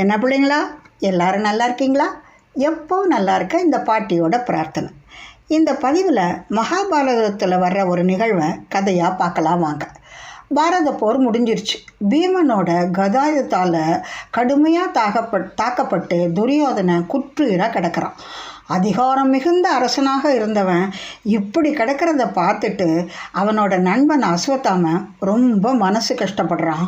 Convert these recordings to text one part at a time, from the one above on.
என்ன பிள்ளைங்களா? எல்லாரும் நல்லா இருக்கீங்களா? எப்போ நல்லா இருக்க? இந்த பாட்டியோட பிரார்த்தனை. இந்த பதிவில் மகாபாரதத்தில் வர்ற ஒரு நிகழ்வை கதையாக பார்க்கலாம் வாங்க. பாரத போர் முடிஞ்சிருச்சு. பீமனோட கதாயுத்தால் கடுமையாக தாக்கப்பட் தாக்கப்பட்டு துரியோதனை குற்றுயிராக கிடக்கிறான். அதிகாரம் மிகுந்த அரசனாக இருந்தவன் இப்படி கிடக்கிறத பார்த்துட்டு அவனோட நண்பன் அஸ்வத்தாமன் ரொம்ப மனசு கஷ்டப்படுறான்.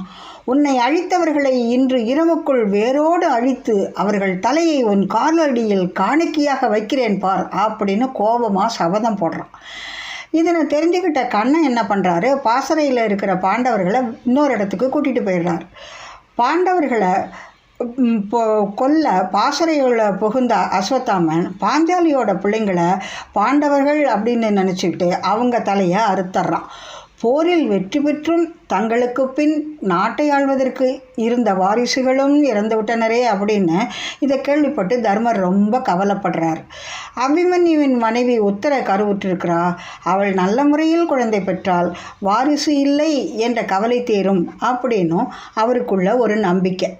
உன்னை அழித்தவர்களை இன்று இரவுக்குள் வேரோடு அழித்து அவர்கள் தலையை உன் காலடியில் காணிக்கையாக வைக்கிறேன் பார் அப்படின்னு கோபமாக சபதம் போடுறான். இதனை தெரிஞ்சுக்கிட்ட கண்ணன் என்ன பண்ணுறாரு பாசறையில் இருக்கிற பாண்டவர்களை இன்னொரு இடத்துக்கு கூட்டிகிட்டு போயிடுறார். பாண்டவர்களை இப்போ பொ கொல்ல பாசறையுள்ள புகுந்த அஸ்வத்தாமன் பாஞ்சாலியோட பிள்ளைங்களை பாண்டவர்கள் அப்படின்னு நினச்சிக்கிட்டு அவங்க தலையை அறுத்தர்றான் போரில் வெற்றி பெற்றும் தங்களுக்கு பின் நாட்டை ஆள்வதற்கு இருந்த வாரிசுகளும் இறந்து விட்டனரே அப்படின்னு இதை கேள்விப்பட்டு தர்மர் ரொம்ப கவலைப்படுறார். அபிமன்யுவின் மனைவி உத்தர கருவுற்றிருக்கிறா. அவள் நல்ல முறையில் குழந்தை பெற்றால் வாரிசு இல்லை என்ற கவலை தீரும் அப்படின்னும் அவருக்குள்ள ஒரு நம்பிக்கை.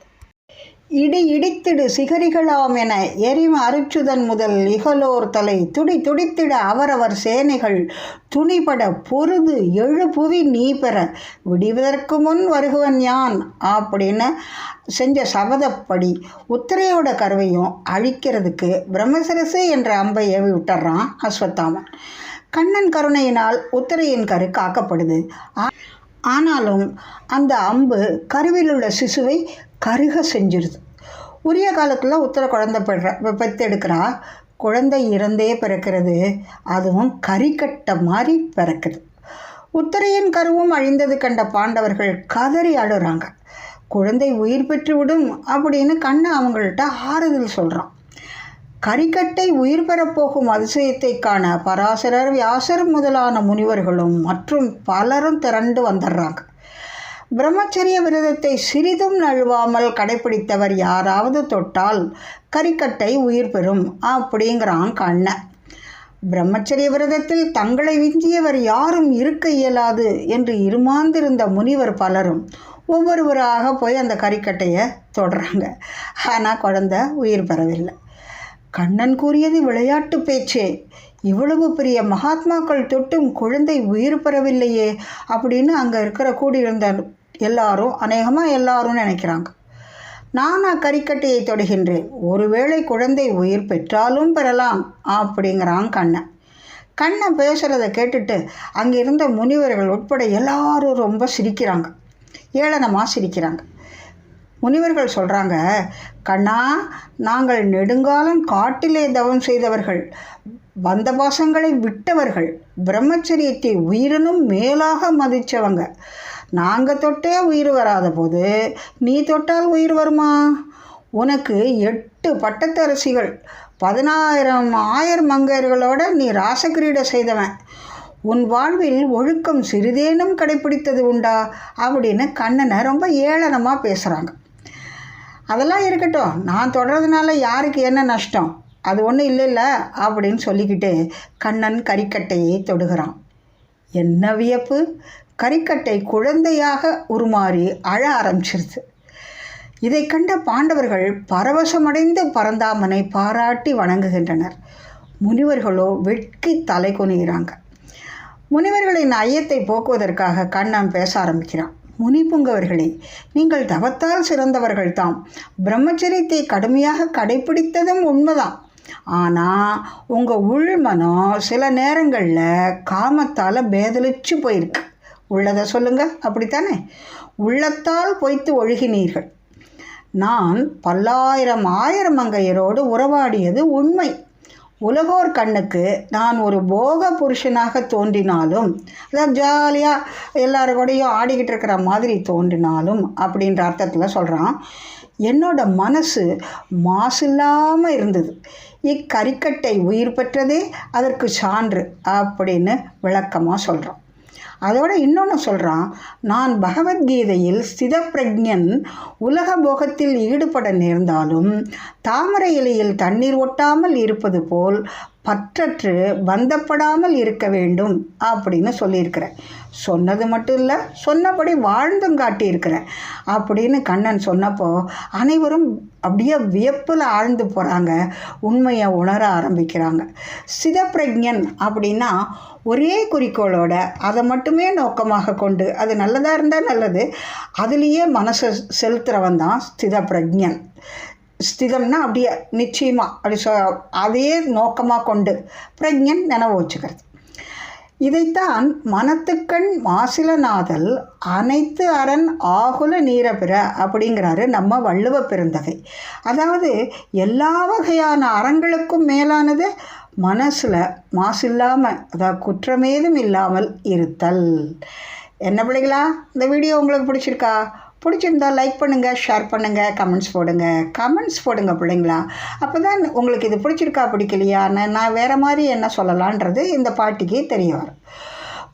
இடி இடித்திடு சிகரிகளாம் என எரிம அருச்சுதன் முதல் இகலோர் தலை. துடி துடித்திட அவரவர் சேனைகள் துணிபட பொருது எழு புவி நீ பெற. விடிவதற்கு முன் வருகுவன் யான்? அப்படின்னு செஞ்ச சபதப்படி உத்திரையோட கருவையும் அழிக்கிறதுக்கு பிரம்மசரசு என்ற அம்பை ஏவி விட்டுறான் அஸ்வத்தாமன். கண்ணன் கருணையினால் உத்திரையின் கரு காக்கப்படுது. ஆ- ஆனாலும் அந்த அம்பு கருவில் உள்ள சிசுவை கருக செஞ்சிருது. உரிய காலத்தில் உத்தர குழந்தை பெற பெற்றெடுக்கிறா. குழந்தை இறந்தே பிறக்கிறது. அதுவும் கறிக்கட்டை மாதிரி பிறக்குது. உத்தரையின் கருவும் அழிந்தது கண்ட பாண்டவர்கள் கதறி அழுறாங்க குழந்தை உயிர் பெற்று விடும் அப்படின்னு கண்ணை அவங்கள்ட்ட ஆறுதல் சொல்கிறான் கரிக்கட்டை உயிர் பெறப்போகும் அதிசயத்தை காண பராசரர் வியாசர் முதலான முனிவர்களும் மற்றும் பலரும் திரண்டு வந்துடுறாங்க. பிரம்மச்சரிய விரதத்தை சிறிதும் நழுவாமல் கடைப்பிடித்தவர் யாராவது தொட்டால் கரிக்கட்டை உயிர் பெறும் அப்படிங்கிறான் கண்ணன். பிரம்மச்சரிய விரதத்தில் தங்களை விஞ்சியவர் யாரும் இருக்க இயலாது என்று இருமாந்திருந்த முனிவர் பலரும் ஒவ்வொருவராக போய் அந்த கறிக்கட்டையை தொடுறாங்க. ஆனால் குழந்தை உயிர் பெறவில்லை. கண்ணன் கூறியது விளையாட்டு பேச்சே. இவ்வளவு பெரிய மகாத்மாக்கள் தொட்டும் குழந்தை உயிர் பெறவில்லையே அப்படின்னு அங்கே இருக்கிற கூடியிருந்த எல்லாரும் அநேகமாக எல்லாரும் நினைக்கிறாங்க. நானா அக்கறிக்கட்டையை தொடுகின்றேன். ஒருவேளை குழந்தை உயிர் பெற்றாலும் பெறலாம் அப்படிங்கிறான் கண்ணன். கண்ணன் பேசுகிறத கேட்டுட்டு அங்கே இருந்த முனிவர்கள் உட்பட எல்லாரும் ரொம்ப சிரிக்கிறாங்க. ஏளனமாக சிரிக்கிறாங்க. முனிவர்கள் சொல்கிறாங்க கண்ணா நாங்கள் நெடுங்காலம் காட்டிலே தவம் செய்தவர்கள் பந்தபாசங்களை விட்டவர்கள் பிரம்மச்சரியத்தை உயிரினும் மேலாக மதித்தவங்க நாங்கள் தொட்டே உயிர் வராத போது நீ தொட்டால் உயிர் வருமா? உனக்கு எட்டு பட்டத்தரசிகள் பதினாயிரம் ஆயர் மங்கையர்களோட நீ ராசக்கிரீடை செய்தவன். உன் வாழ்வில் ஒழுக்கம் சிறிதேனும் கடைப்பிடித்தது உண்டா? அப்படின்னு கண்ணனை ரொம்ப ஏளனமாக பேசுகிறாங்க அதெல்லாம் இருக்கட்டும் நான் தொடர்றதுனால யாருக்கு என்ன நஷ்டம்? அது ஒன்றும் இல்லைல்ல அப்படின்னு சொல்லிக்கிட்டு கண்ணன் கறிக்கட்டையை தொடுகிறான். என்ன வியப்பு? கறிக்கட்டை குழந்தையாக உருமாறி அழ ஆரம்பிச்சிருது இதை கண்ட பாண்டவர்கள் பரவசமடைந்து பரந்தாமனை பாராட்டி வணங்குகின்றனர். முனிவர்களோ வெட்கி தலை குனிகிறாங்க. முனிவர்களின் ஐயத்தை போக்குவதற்காக கண்ணன் பேச ஆரம்பிக்கிறான். முனிபுங்கவர்களே நீங்கள் தவத்தால் சிறந்தவர்கள் தாம். பிரம்மச்சரியத்தை கடுமையாக கடைபிடித்ததும் உண்மைதான். ஆனால் உங்கள் உள்மனம் சில நேரங்களில் காமத்தால் பேதலிச்சு போயிருக்கு. உள்ளதை சொல்லுங்க. அப்படித்தானே? உள்ளத்தால் பொய்த்து ஒழுகினீர்கள். நான் பல்லாயிரம் ஆயிரம் மங்கையரோடு உறவாடியது உண்மை. உலகோர் கண்ணுக்கு நான் ஒரு போக புருஷனாக தோன்றினாலும் அதாவது ஜாலியாக எல்லாரு கூடயும் ஆடிக்கிட்டு இருக்கிற மாதிரி தோன்றினாலும் அப்படின்ற அர்த்தத்தில் சொல்கிறான் என்னோட மனசு மாசில்லாமல் இருந்தது. இக்கரிக்கட்டை உயிர் பெற்றதே அதற்கு சான்று அப்படின்னு விளக்கமாக சொல்கிறான் அதோட இன்னொன்று சொல்கிறான் நான் பகவத்கீதையில் ஸ்திதப்பிரஜன் உலக போகத்தில் ஈடுபட நேர்ந்தாலும் தாமரை இலையில் தண்ணீர் ஒட்டாமல் இருப்பது போல் பற்றற்று பந்தப்படாமல் இருக்க வேண்டும் அப்படின்னு சொல்லியிருக்கிறேன் சொன்னது மட்டும் இல்லை சொன்னபடி வாழ்ந்தும் காட்டியிருக்கிறேன் அப்படின்னு கண்ணன் சொன்னப்போ அனைவரும் அப்படியே வியப்பில் ஆழ்ந்து போகிறாங்க உண்மையை உணர ஆரம்பிக்கிறாங்க. சிதப்பிரஜன் அப்படின்னா ஒரே குறிக்கோளோட அதை மட்டுமே நோக்கமாக கொண்டு அது நல்லதாக இருந்தால் நல்லது அதுலேயே மனசை செலுத்துகிறவன் தான் ஸ்திதப்பிரஜன் ஸ்திதம்னா அப்படியே நிச்சயமாக அப்படி சொ அதே நோக்கமாக கொண்டு பிரஜன் நினைவு வச்சுக்கிறது இதைத்தான் மனத்துக்கண் மாசிலநாதல் அனைத்து அரண் ஆகுல நீரபிற அப்படிங்கிறாரு நம்ம வள்ளுவ பெருந்தகை. அதாவது எல்லா வகையான அறங்களுக்கும் மேலானது மனசில் மாசில்லாமல் அதாவது குற்றமேதும் இல்லாமல் இருத்தல். என்ன பிள்ளைகளா இந்த வீடியோ உங்களுக்கு பிடிச்சிருக்கா? பிடிச்சிருந்தா லைக் பண்ணுங்கள் ஷேர் பண்ணுங்கள் கமெண்ட்ஸ் போடுங்க. கமெண்ட்ஸ் போடுங்க பிள்ளைங்களா. அப்போ தான் உங்களுக்கு இது பிடிச்சிருக்கா பிடிக்கலையான்னு நான் வேறு மாதிரி என்ன சொல்லலான்றது இந்த பாட்டிக்கு தெரிய வரும்.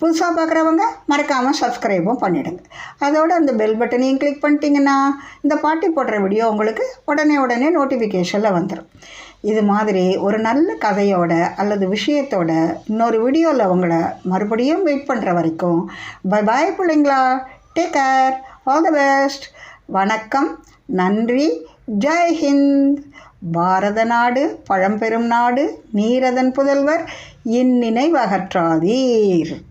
புதுசாக பார்க்குறவங்க மறக்காமல் சப்ஸ்கிரைபும் பண்ணிவிடுங்க அதோட அந்த பெல் பட்டனையும் கிளிக் பண்ணிட்டீங்கன்னா இந்த பாட்டி போடுற வீடியோ உங்களுக்கு உடனே உடனே நோட்டிஃபிகேஷனில் வந்துடும் இது மாதிரி ஒரு நல்ல கதையோட அல்லது விஷயத்தோட இன்னொரு வீடியோவில் உங்களை மறுபடியும் வெயிட் பண்ணுற வரைக்கும் பை பாய் பிள்ளைங்களா. Take care all the best வணக்கம். நன்றி. ஜெய் ஹிந்த். பாரத நாடு பழம்பெரும் நாடு நீரதன் புதல்வர் இந்நினைவகற்றாதீர்